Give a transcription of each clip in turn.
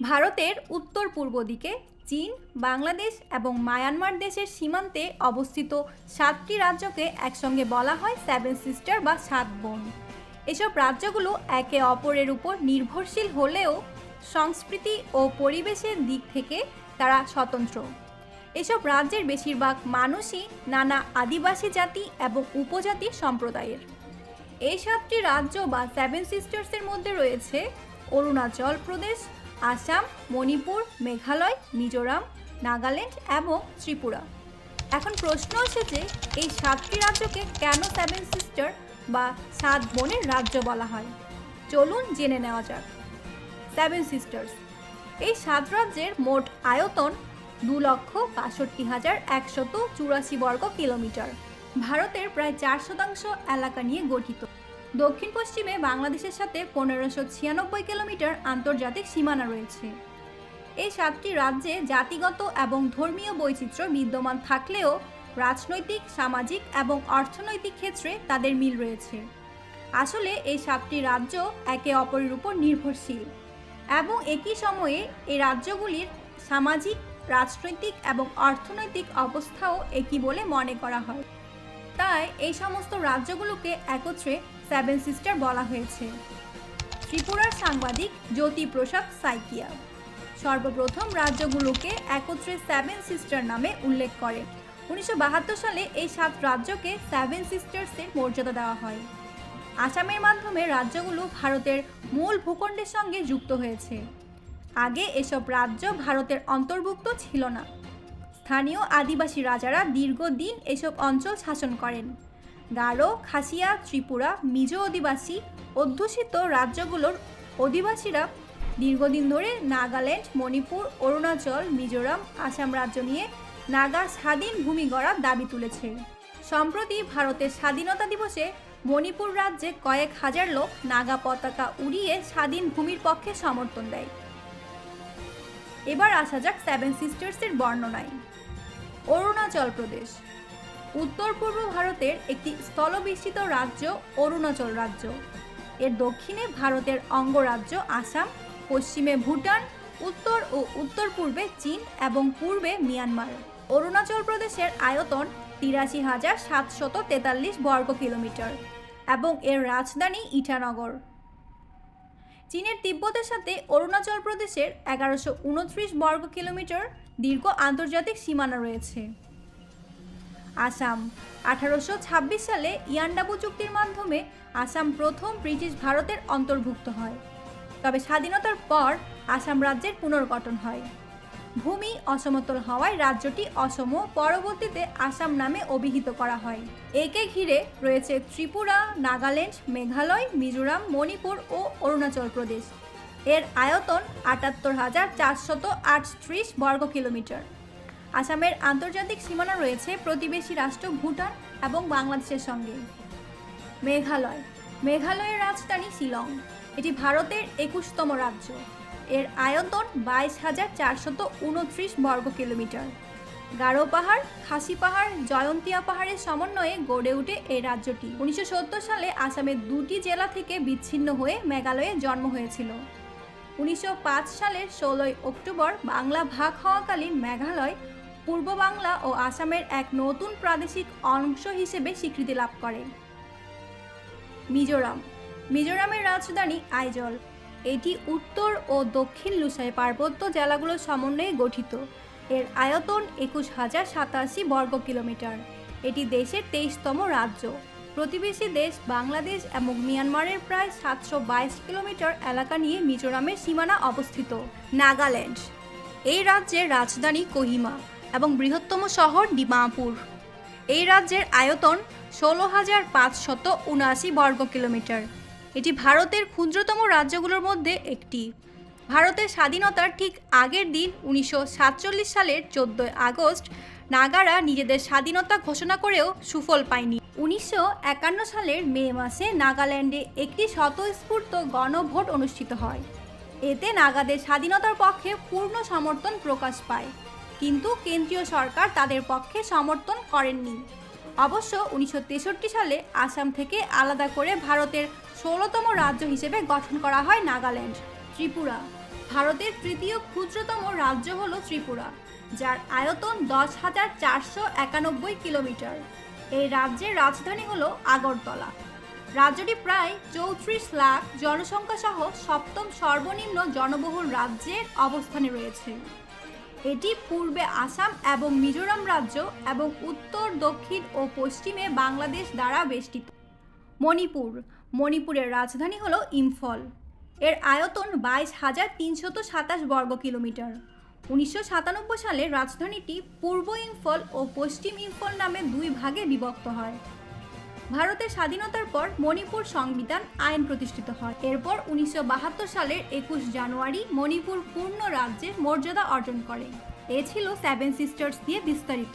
ভারতের উত্তর পূর্ব দিকে চীন, বাংলাদেশ এবং মায়ানমার দেশের সীমান্তে অবস্থিত সাতটি রাজ্যকে একসঙ্গে বলা হয় সেভেন সিস্টার বা সাত বোন। এসব রাজ্যগুলো একে অপরের উপর নির্ভরশীল হলেও সংস্কৃতি ও পরিবেশের দিক থেকে তারা স্বতন্ত্র। এসব রাজ্যের বেশিরভাগ মানুষই নানা আদিবাসী জাতি এবং উপজাতি সম্প্রদায়ের। এই সাতটি রাজ্য বা সেভেন সিস্টার্সের মধ্যে রয়েছে অরুণাচল প্রদেশ আসাম, মণিপুর, মেঘালয়, মিজোরাম, নাগাল্যান্ড এবং ত্রিপুরা। এখন প্রশ্ন এসেছে এই সাতটি রাজ্যকে কেন সেভেন সিস্টার বা সাত বোনের রাজ্য বলা হয়? চলুন জেনে নেওয়া যাক। সেভেন সিস্টার্স এই সাত রাজ্যের মোট আয়তন দু লক্ষ বাষট্টি হাজার একশত চুরাশি বর্গ কিলোমিটার। ভারতের প্রায় চার শতাংশ এলাকা নিয়ে গঠিত। দক্ষিণ পশ্চিমে বাংলাদেশের সাথে পনেরোশো ছিয়ানব্বই কিলোমিটার আন্তর্জাতিক সীমানা রয়েছে। এই সাতটি রাজ্যে জাতিগত এবং ধর্মীয় বৈচিত্র্য বিদ্যমান থাকলেও রাজনৈতিক, সামাজিক এবং অর্থনৈতিক ক্ষেত্রে তাদের মিল রয়েছে। আসলে এই সাতটি রাজ্য একে অপরের উপর নির্ভরশীল এবং একই সময়ে এই রাজ্যগুলির সামাজিক, রাজনৈতিক এবং অর্থনৈতিক অবস্থাও একই বলে মনে করা হয়। তাই এই সমস্ত রাজ্যগুলোকে একত্রে সেভেন সিস্টার বলা হয়েছে। ত্রিপুরার সাংবাদিক জ্যোতি প্রসাদ সাইকিয়া সর্বপ্রথম রাজ্যগুলোকে একত্রে সেভেন সিস্টার নামে উল্লেখ করে। উনিশশো বাহাত্তর সালে এই সাত রাজ্যকে সেভেন সিস্টার্সের মর্যাদা দেওয়া হয়। আসামের মাধ্যমে রাজ্যগুলো ভারতের মূল ভূখণ্ডের সঙ্গে যুক্ত হয়েছে। আগে এসব রাজ্য ভারতের অন্তর্ভুক্ত ছিল না। স্থানীয় আদিবাসী রাজারা দীর্ঘদিন এসব অঞ্চল শাসন করেন। গারো খাসিয়া, ত্রিপুরা, মিজো অধিবাসী, অধ্যুষিত রাজ্যগুলোর অধিবাসীরা দীর্ঘদিন ধরে নাগাল্যান্ড, মণিপুর, অরুণাচল, মিজোরাম, আসাম রাজ্য নিয়ে নাগা স্বাধীন ভূমি গড়ার দাবি তুলেছে। সম্প্রতি ভারতের স্বাধীনতা দিবসে মণিপুর রাজ্যে কয়েক হাজার লোক নাগা পতাকা উড়িয়ে স্বাধীন ভূমির পক্ষে সমর্থন দেয়। এবার আসা যাক সেভেন সিস্টার্সের বর্ণনায়। অরুণাচল প্রদেশ উত্তর পূর্ব ভারতের একটি স্থলবেষ্টিত রাজ্য অরুণাচল রাজ্য। এর দক্ষিণে ভারতের অঙ্গরাজ্য আসাম, পশ্চিমে ভুটান, উত্তর ও উত্তর পূর্বে চীন এবং পূর্বে মিয়ানমার। অরুণাচল প্রদেশের আয়তন তিরাশি হাজার সাতশত তেতাল্লিশ বর্গ কিলোমিটার এবং এর রাজধানী ইটানগর। চীনের তিব্বতের সাথে অরুণাচল প্রদেশের এগারোশো উনত্রিশ বর্গ কিলোমিটার দীর্ঘ আন্তর্জাতিক সীমানা রয়েছে। আসাম। আঠারোশো ছাব্বিশ সালে ইয়ান্ডাবু চুক্তির মাধ্যমে আসাম প্রথম ব্রিটিশ ভারতের অন্তর্ভুক্ত হয়। তবে স্বাধীনতার পর আসাম রাজ্যের পুনর্গঠন হয়। ভূমি অসমতল হওয়ায় রাজ্যটি অসম পরবর্তীতে আসাম নামে অভিহিত করা হয়। একে ঘিরে রয়েছে ত্রিপুরা, নাগাল্যান্ড, মেঘালয়, মিজোরাম, মণিপুর ও অরুণাচল প্রদেশ। এর আয়তন আটাত্তর হাজার চারশত আটত্রিশ বর্গ কিলোমিটার আসামের আন্তর্জাতিক সীমানা রয়েছে প্রতিবেশী রাষ্ট্র ভুটান এবং বাংলাদেশের সঙ্গে। মেঘালয়। মেঘালয়ের রাজধানী শিলং। এটি ভারতের একুশতম রাজ্য। এর আয়তন বাইশ হাজার চারশত উনত্রিশ বর্গ কিলোমিটার। গারো পাহাড়, খাসি পাহাড়, জয়ন্তিয়া পাহাড়ের সমন্বয়ে গড়ে ওঠে এই রাজ্যটি। উনিশশো সত্তর সালে আসামের দুটি জেলা থেকে বিচ্ছিন্ন হয়ে মেঘালয়ে জন্ম হয়েছিল। উনিশশো পাঁচ সালের ষোলোই অক্টোবর বাংলা ভাগ হওয়াকালীন মেঘালয় পূর্ব বাংলা ও আসামের এক নতুন প্রাদেশিক অংশ হিসেবে স্বীকৃতি লাভ করে। মিজোরাম। মিজোরামের রাজধানী আইজল। এটি উত্তর ও দক্ষিণ লুসাই পার্বত্য জেলাগুলোর সমন্বয়ে গঠিত। এর আয়তন একুশ হাজার সাতাশি বর্গ কিলোমিটার। এটি দেশের তেইশতম রাজ্য। প্রতিবেশী দেশ বাংলাদেশ এবং মিয়ানমারের প্রায় সাতশো বাইশ কিলোমিটার এলাকা নিয়ে মিজোরামের সীমানা অবস্থিত। নাগাল্যান্ড। এই রাজ্যের রাজধানী কোহিমা। এবং বৃহত্তম শহর ডিমাপুর। এই রাজ্যের আয়তন ষোলো হাজার পাঁচশত উনআশি বর্গ কিলোমিটার। এটি ভারতের ক্ষুদ্রতম রাজ্যগুলোর মধ্যে একটি। ভারতের স্বাধীনতার ঠিক আগের দিন উনিশশো সাতচল্লিশ সালের চোদ্দোই আগস্ট নাগারা নিজেদের স্বাধীনতা ঘোষণা করেও সুফল পায়নি। উনিশশো একান্ন সালের মে মাসে নাগাল্যান্ডে একটি স্বতঃস্ফূর্ত গণভোট অনুষ্ঠিত হয়। এতে নাগাদের স্বাধীনতার পক্ষে পূর্ণ সমর্থন প্রকাশ পায়। কিন্তু কেন্দ্রীয় সরকার তাদের পক্ষে সমর্থন করেননি। অবশ্য উনিশশো তেষট্টি সালে আসাম থেকে আলাদা করে ভারতের ষোলোতম রাজ্য হিসেবে গঠন করা হয় নাগাল্যান্ড, ত্রিপুরা। ভারতের তৃতীয় ক্ষুদ্রতম রাজ্য হল ত্রিপুরা, যার আয়তন দশ হাজার চারশো একানব্বই কিলোমিটার। এই রাজ্যের রাজধানী হল আগরতলা। রাজ্যটি প্রায় চৌত্রিশ লাখ জনসংখ্যা সহ সপ্তম সর্বনিম্ন জনবহুল রাজ্যের অবস্থানে রয়েছে। এটি পূর্বে আসাম এবং মিজোরাম রাজ্য এবং উত্তর, দক্ষিণ ও পশ্চিমে বাংলাদেশ দ্বারা বেষ্টিত। মণিপুর, মণিপুরের রাজধানী হল ইম্ফল। এর আয়তন বাইশ হাজার তিনশত সাতাশ বর্গ কিলোমিটার। উনিশশো সাতানব্বই সালে রাজধানীটি পূর্ব ইম্ফল ও পশ্চিম ইম্ফল নামে দুই ভাগে বিভক্ত হয়। ভারতের স্বাধীনতার পর মণিপুর সংবিধান আইন প্রতিষ্ঠিত হয়। এরপর উনিশশো বাহাত্তর সালের একুশ জানুয়ারি মণিপুর পূর্ণ রাজ্যের মর্যাদা অর্জন করে। এ ছিল সেভেন সিস্টার্স দিয়ে বিস্তারিত।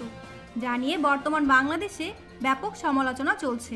যা নিয়ে বর্তমান বাংলাদেশে ব্যাপক সমালোচনা চলছে।